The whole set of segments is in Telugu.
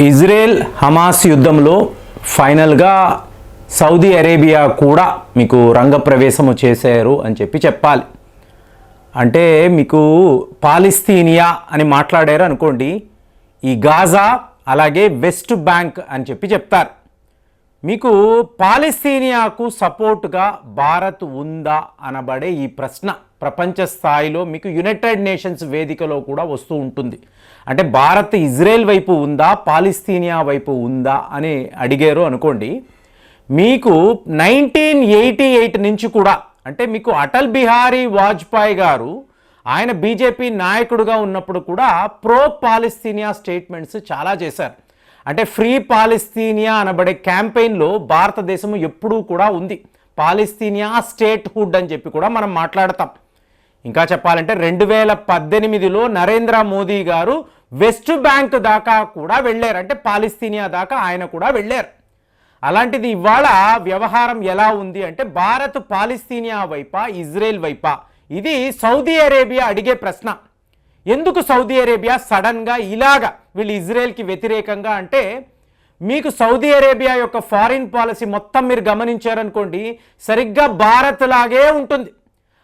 ఇజ్రాయెల్ హమాస్ యుద్ధంలో ఫైనల్గా సౌదీ అరేబియా కూడా మీకు రంగప్రవేశము చేశారు అని చెప్పి చెప్పాలి. అంటే మీకు పాలిస్తీనియా అని మాట్లాడారు అనుకోండి ఈ గాజా అలాగే వెస్ట్ బ్యాంక్ అని చెప్పి చెప్తారు. మీకు పాలిస్తీనియాకు సపోర్టుగా భారత్ ఉందా అనబడే ఈ ప్రశ్న. ప్రపంచ స్థాయిలో మీకు యునైటెడ్ నేషన్స్ వేదికలో కూడా వస్తూ ఉంటుంది. అంటే భారత్ ఇజ్రాయెల్ వైపు ఉందా పాలిస్తీనియా వైపు ఉందా అని అడిగారు అనుకోండి మీకు నైన్టీన్ ఎయిటీ ఎయిట్ నుంచి కూడా అంటే మీకు అటల్ బిహారీ వాజ్పేయి గారు ఆయన బీజేపీ నాయకుడుగా ఉన్నప్పుడు కూడా ప్రో పాలిస్తీనియా స్టేట్మెంట్స్ చాలా చేశారు. అంటే ఫ్రీ పాలిస్తీనియా అనబడే క్యాంపెయిన్లో భారతదేశం ఎప్పుడూ కూడా ఉంది. పాలిస్తీనియా స్టేట్ హుడ్ అని చెప్పి కూడా మనం మాట్లాడతాం. ఇంకా చెప్పాలంటే రెండు వేల పద్దెనిమిదిలో నరేంద్ర మోదీ గారు వెస్ట్ బ్యాంక్ దాకా కూడా వెళ్ళారు. అంటే పాలిస్తీనియా దాకా ఆయన కూడా వెళ్ళారు. అలాంటిది ఇవాళ వ్యవహారం ఎలా ఉంది అంటే భారత్ పాలిస్తీనియా వైపా ఇజ్రాయెల్ వైపా? ఇది సౌదీ అరేబియా అడిగే ప్రశ్న. ఎందుకు సౌదీ అరేబియా సడన్గా ఇలాగా వీళ్ళు ఇజ్రాయెల్కి వ్యతిరేకంగా అంటే మీకు సౌదీ అరేబియా యొక్క ఫారిన్ పాలసీ మొత్తం మీరు గమనించారనుకోండి సరిగ్గా భారత్ లాగే ఉంటుంది.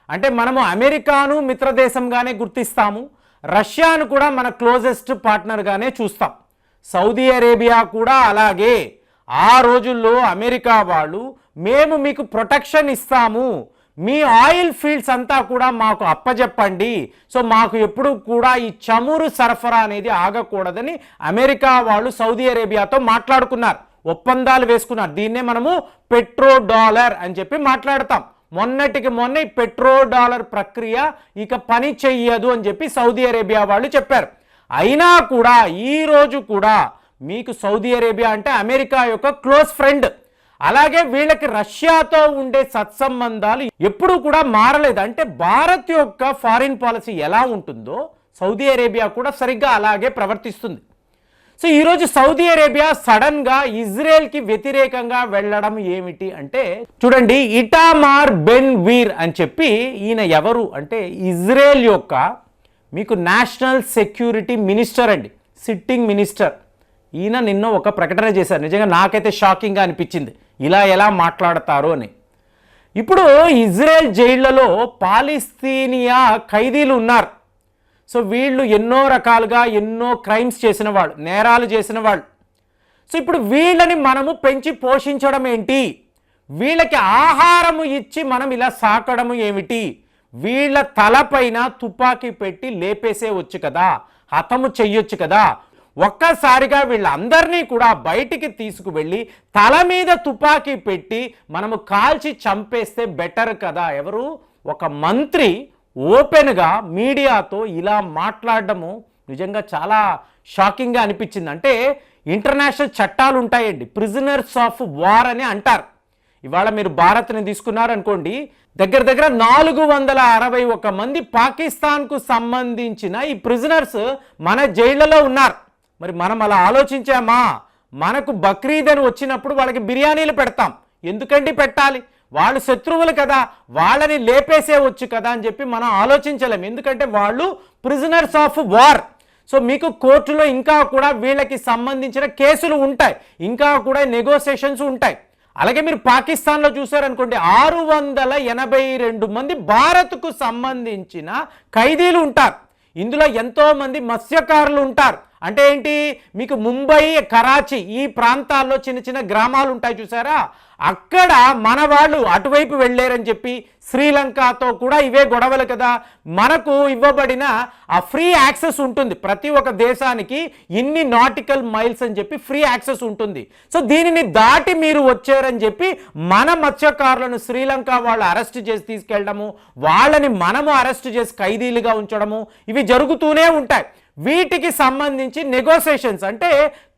అంటే మనము అమెరికాను మిత్రదేశంగానే గుర్తిస్తాము రష్యాను కూడా మన క్లోజెస్ట్ పార్ట్నర్గానే చూస్తాం. సౌదీ అరేబియా కూడా అలాగే. ఆ రోజుల్లో అమెరికా వాళ్ళు మేము మీకు ప్రొటెక్షన్ ఇస్తాము మీ ఆయిల్ ఫీల్డ్స్ అంతా కూడా మాకు అప్పజెప్పండి సో మాకు ఎప్పుడు కూడా ఈ చమురు సరఫరా అనేది ఆగకూడదని అమెరికా వాళ్ళు సౌదీ అరేబియాతో మాట్లాడుకున్నారు. ఒప్పందాలు వేసుకున్నారు. దీన్నే మనము పెట్రో డాలర్ అని చెప్పి మాట్లాడతాం. మొన్నటికి మొన్న ఈ పెట్రో డాలర్ ప్రక్రియ ఇక పని చెయ్యదు అని చెప్పి సౌదీ అరేబియా వాళ్ళు చెప్పారు. అయినా కూడా ఈ రోజు కూడా మీకు సౌదీ అరేబియా అంటే అమెరికా యొక్క క్లోజ్ ఫ్రెండ్. అలాగే వీళ్ళకి రష్యాతో ఉండే సత్సంబంధాలు ఎప్పుడూ కూడా మారలేదు. అంటే భారత్ యొక్క ఫారిన్ పాలసీ ఎలా ఉంటుందో సౌదీ అరేబియా కూడా సరిగ్గా అలాగే ప్రవర్తిస్తుంది. సో ఈరోజు సౌదీ అరేబియా సడన్గా ఇజ్రాయెల్కి వ్యతిరేకంగా వెళ్ళడం ఏమిటి అంటే చూడండి ఇటామార్ బెన్ వీర్ అని చెప్పి ఈయన ఎవరు అంటే ఇజ్రాయెల్ యొక్క మీకు నేషనల్ సెక్యూరిటీ మినిస్టర్ అండి సిట్టింగ్ మినిస్టర్. ఈయన నిన్న ఒక ప్రకటన చేశారు. నిజంగా నాకైతే షాకింగ్గా అనిపించింది. ఇలా ఎలా మాట్లాడతారు అని. ఇప్పుడు ఇజ్రాయెల్ జైళ్ళలో పాలిస్తీనియా ఖైదీలు ఉన్నారు. సో వీళ్ళు ఎన్నో రకాలుగా ఎన్నో క్రైమ్స్ చేసిన వాళ్ళు నేరాలు చేసిన వాళ్ళు. సో ఇప్పుడు వీళ్ళని మనము పెంచి పోషించడం ఏంటి? వీళ్ళకి ఆహారము ఇచ్చి మనం ఇలా సాకడము ఏమిటి? వీళ్ళ తలపైన తుపాకీ పెట్టి లేపేసేవచ్చు కదా హతము చెయ్యొచ్చు కదా. ఒక్కసారిగా వీళ్ళందరినీ కూడా బయటికి తీసుకువెళ్ళి తల మీద తుపాకీ పెట్టి మనము కాల్చి చంపేస్తే బెటర్ కదా. ఎవరు? ఒక మంత్రి ఓపెన్గా మీడియాతో ఇలా మాట్లాడడము నిజంగా చాలా షాకింగ్గా అనిపించింది. అంటే ఇంటర్నేషనల్ చట్టాలు ఉంటాయండి. ప్రిజనర్స్ ఆఫ్ వార్ అని అంటారు. ఇవాళ మీరు భారత్ని తీసుకున్నారనుకోండి దగ్గర దగ్గర నాలుగు వందల అరవై ఒక మంది పాకిస్తాన్కు సంబంధించిన ఈ ప్రిజనర్స్ మన జైళ్ళలో ఉన్నారు. మరి మనం అలా ఆలోచించామా? మనకు బక్రీద్ అని వచ్చినప్పుడు వాళ్ళకి బిర్యానీలు పెడతాం. ఎందుకండి పెట్టాలి? వాళ్ళు శత్రువులు కదా వాళ్ళని లేపేసేవచ్చు కదా అని చెప్పి మనం ఆలోచించలేం. ఎందుకంటే వాళ్ళు ప్రిజనర్స్ ఆఫ్ వార్ సో మీకు కోర్టులో ఇంకా కూడా వీళ్ళకి సంబంధించిన కేసులు ఉంటాయి. ఇంకా కూడా నెగోసియేషన్స్ ఉంటాయి. అలాగే మీరు పాకిస్తాన్లో చూసారనుకోండి ఆరు వందల ఎనభై రెండు మంది భారత్కు సంబంధించిన ఖైదీలు ఉంటారు. ఇందులో ఎంతోమంది మత్స్యకారులు ఉంటారు. అంటే ఏంటి? మీకు ముంబై కరాచీ ఈ ప్రాంతాల్లో చిన్న చిన్న గ్రామాలు ఉంటాయి చూసారా? అక్కడ మన వాళ్ళు అటువైపు వెళ్ళారని చెప్పి శ్రీలంకతో కూడా ఇవే గొడవలు కదా. మనకు ఇవ్వబడిన ఆ ఫ్రీ యాక్సెస్ ఉంటుంది. ప్రతి ఒక్క దేశానికి ఇన్ని నాటికల్ మైల్స్ అని చెప్పి ఫ్రీ యాక్సెస్ ఉంటుంది. సో దీనిని దాటి మీరు వచ్చారని చెప్పి మన మత్స్యకారులను శ్రీలంక వాళ్ళు అరెస్ట్ చేసి తీసుకెళ్ళడము వాళ్ళని మనము అరెస్ట్ చేసి ఖైదీలుగా ఉంచడము ఇవి జరుగుతూనే ఉంటాయి. వీటికి సంబంధించి నెగోసియేషన్స్ అంటే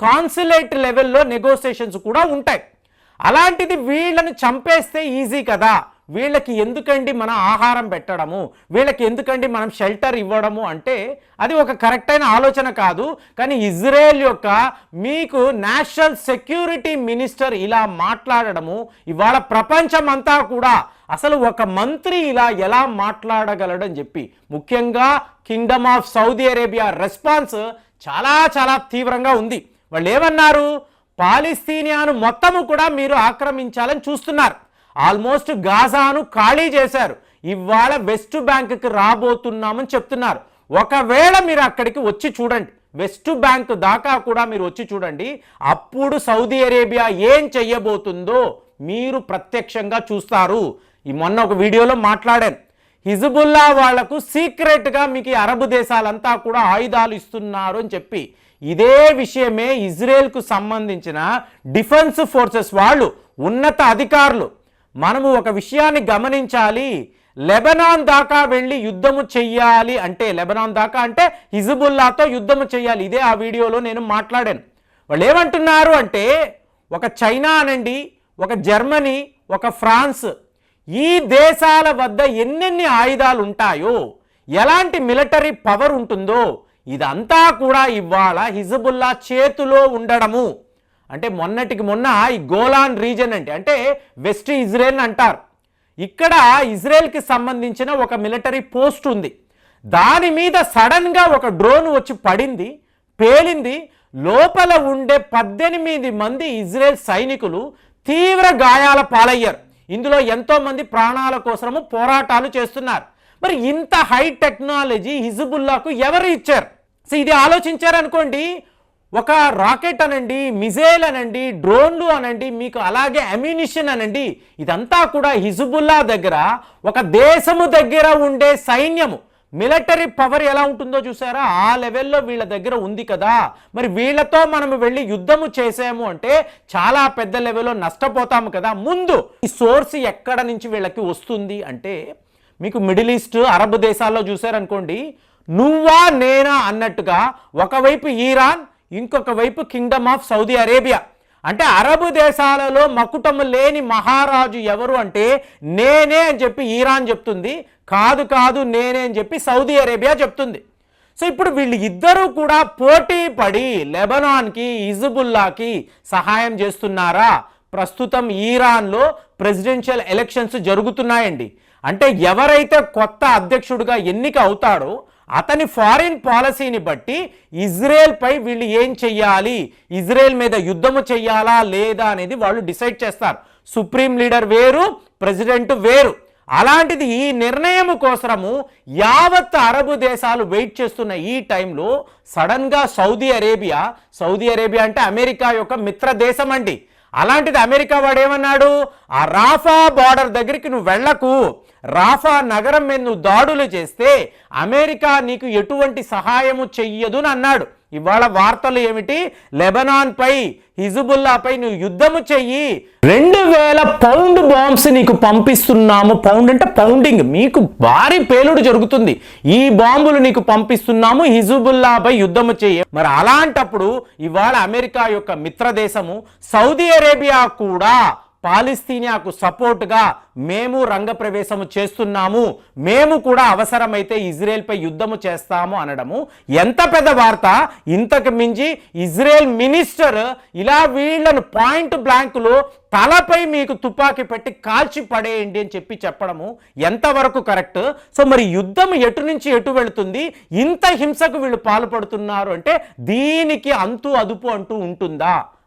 కాన్సులేట్ లెవెల్లో నెగోసియేషన్స్ కూడా ఉంటాయి. అలాంటిది వీళ్ళని చంపేస్తే ఈజీ కదా. వీళ్ళకి ఎందుకండి మన ఆహారం పెట్టడము? వీళ్ళకి ఎందుకండి మనం షెల్టర్ ఇవ్వడము అంటే అది ఒక కరెక్ట్ అయిన ఆలోచన కాదు. కానీ ఇజ్రాయెల్ యొక్క మీకు నేషనల్ సెక్యూరిటీ మినిస్టర్ ఇలా మాట్లాడడము ఇవాళ ప్రపంచం అంతా కూడా అసలు ఒక మంత్రి ఇలా ఎలా మాట్లాడగలడని చెప్పి ముఖ్యంగా kingdom of Saudi Arabia response చాలా చాలా తీవ్రంగా ఉంది. వాళ్ళు ఏమన్నారు పాలిస్తీనియాను మొత్తము కూడా మీరు ఆక్రమించాలని చూస్తున్నారు. ఆల్మోస్ట్ గాజాను ఖాళీ చేశారు. ఇవాళ వెస్ట్ బ్యాంక్కి రాబోతున్నామని చెప్తున్నారు. ఒకవేళ మీరు అక్కడికి వచ్చి చూడండి వెస్ట్ బ్యాంక్ దాకా కూడా మీరు వచ్చి చూడండి అప్పుడు సౌదీ అరేబియా ఏం చెయ్యబోతుందో మీరు ప్రత్యక్షంగా చూస్తారు. ఈ మొన్న ఒక వీడియోలో మాట్లాడాను. హిజబుల్లా వాళ్ళకు సీక్రెట్గా మీకు అరబ్ దేశాలంతా కూడా ఆయుధాలు ఇస్తున్నారు అని చెప్పి ఇదే విషయమే ఇజ్రాయెల్కు సంబంధించిన డిఫెన్స్ ఫోర్సెస్ వాళ్ళు ఉన్నత అధికారులు. మనము ఒక విషయాన్ని గమనించాలి లెబనాన్ దాకా వెళ్ళి యుద్ధము చెయ్యాలి అంటే లెబనాన్ దాకా అంటే హిజబుల్లాతో యుద్ధము చెయ్యాలి. ఇదే ఆ వీడియోలో నేను మాట్లాడాను. వాళ్ళు ఏమంటున్నారు అంటే ఒక చైనా అనండి ఒక జర్మనీ ఒక ఫ్రాన్స్ ఈ దేశాల వద్ద ఎన్నెన్ని ఆయుధాలు ఉంటాయో ఎలాంటి మిలిటరీ పవర్ ఉంటుందో ఇదంతా కూడా ఇవాళ హిజబుల్లా చేతిలో ఉండడము. అంటే మొన్నటికి మొన్న ఈ గోలాన్ రీజన్ అంటే అంటే వెస్ట్ ఇజ్రాయెల్ అంటారు. ఇక్కడ ఇజ్రాయెల్కి సంబంధించిన ఒక మిలిటరీ పోస్ట్ ఉంది. దాని మీద సడన్గా ఒక డ్రోన్ వచ్చి పడింది పేలింది. లోపల ఉండే పద్దెనిమిది మంది ఇజ్రాయెల్ సైనికులు తీవ్ర గాయాల పాలయ్యారు. ఇందులో ఎంతోమంది ప్రాణాల కోసము పోరాటాలు చేస్తున్నారు. మరి ఇంత హై టెక్నాలజీ హిజబుల్లాకు ఎవరు ఇచ్చారు? సో ఇది ఆలోచించారనుకోండి ఒక రాకెట్ అనండి మిజైల్ అనండి డ్రోన్లు అనండి మీకు అలాగే అమ్యునిషన్ అనండి ఇదంతా కూడా హిజుబుల్లా దగ్గర ఒక దేశము దగ్గర ఉండే సైన్యము మిలిటరీ పవర్ ఎలా ఉంటుందో చూసారా? ఆ లెవెల్లో వీళ్ళ దగ్గర ఉంది కదా. మరి వీళ్ళతో మనం వెళ్ళి యుద్ధము చేసాము అంటే చాలా పెద్ద లెవెల్లో నష్టపోతాము కదా. ముందు ఈ సోర్స్ ఎక్కడ నుంచి వీళ్ళకి వస్తుంది అంటే మీకు మిడిల్ ఈస్ట్ అరబ్ దేశాల్లో చూసారనుకోండి నువ్వా నేనా అన్నట్టుగా ఒకవైపు ఈరాన్ ఇంకొక వైపు కింగ్డమ్ ఆఫ్ సౌదీ అరేబియా. అంటే అరబు దేశాలలో మకుటము లేని మహారాజు ఎవరు అంటే నేనే అని చెప్పి ఈరాన్ చెప్తుంది కాదు కాదు నేనే అని చెప్పి సౌదీ అరేబియా చెప్తుంది. సో ఇప్పుడు వీళ్ళు ఇద్దరూ కూడా పోటీ పడి లెబనాన్కి ఇజబుల్లాకి సహాయం చేస్తున్నారా? ప్రస్తుతం ఈరాన్లో ప్రెసిడెన్షియల్ ఎలక్షన్స్ జరుగుతున్నాయండి. అంటే ఎవరైతే కొత్త అధ్యక్షుడిగా ఎన్నిక అవుతాడో అతని ఫారిన్ పాలసీని బట్టి ఇజ్రాయెల్పై వీళ్ళు ఏం చెయ్యాలి? ఇజ్రాయెల్ మీద యుద్ధము చెయ్యాలా లేదా అనేది వాళ్ళు డిసైడ్ చేస్తారు. సుప్రీం లీడర్ వేరు ప్రెసిడెంట్ వేరు. అలాంటిది ఈ నిర్ణయం కోసము యావత్ అరబు దేశాలు వెయిట్ చేస్తున్న ఈ టైంలో సడన్గా సౌదీ అరేబియా సౌదీ అరేబియా అంటే అమెరికా యొక్క మిత్ర దేశం అండి. అలాంటిది అమెరికా వాడు ఏమన్నాడు? ఆ రాఫా బార్డర్ దగ్గరికి నువ్వు వెళ్ళకు. రాఫా నగరం మీద నువ్వు దాడులు చేస్తే అమెరికా నీకు ఎటువంటి సహాయము చెయ్యదు అని అన్నాడు. ఇవాళ వార్తలు ఏమిటి? లెబనాన్ పై హిజుబుల్లాపై నువ్వు యుద్ధము చెయ్యి. రెండు వేల పౌండ్ బాంబ్స్ నీకు పంపిస్తున్నాము. పౌండ్ అంటే పౌండింగ్. మీకు భారీ పేలుడు జరుగుతుంది. ఈ బాంబులు నీకు పంపిస్తున్నాము. హిజుబుల్లాపై యుద్ధము చెయ్యి. మరి అలాంటప్పుడు ఇవాళ అమెరికా యొక్క మిత్రదేశము సౌదీ అరేబియా కూడా పాలిస్తీనియాకు సపోర్ట్గా మేము రంగప్రవేశము చేస్తున్నాము మేము కూడా అవసరమైతే ఇజ్రాయెల్పై యుద్ధము చేస్తాము అనడము. ఎంత పెద్ద వార్త? ఇంతకు మించి ఇజ్రాయెల్ మినిస్టర్ ఇలా వీళ్ళను పాయింట్ బ్లాంక్లో తలపై మీకు తుపాకీ పెట్టి కాల్చి పడేయండి అని చెప్పి చెప్పడము ఎంతవరకు కరెక్ట్? సో మరి యుద్ధం ఎటు నుంచి ఎటు వెళుతుంది? ఇంత హింసకు వీళ్ళు పాల్పడుతున్నారు అంటే దీనికి అంతు అదుపు అంటూ ఉంటుందా?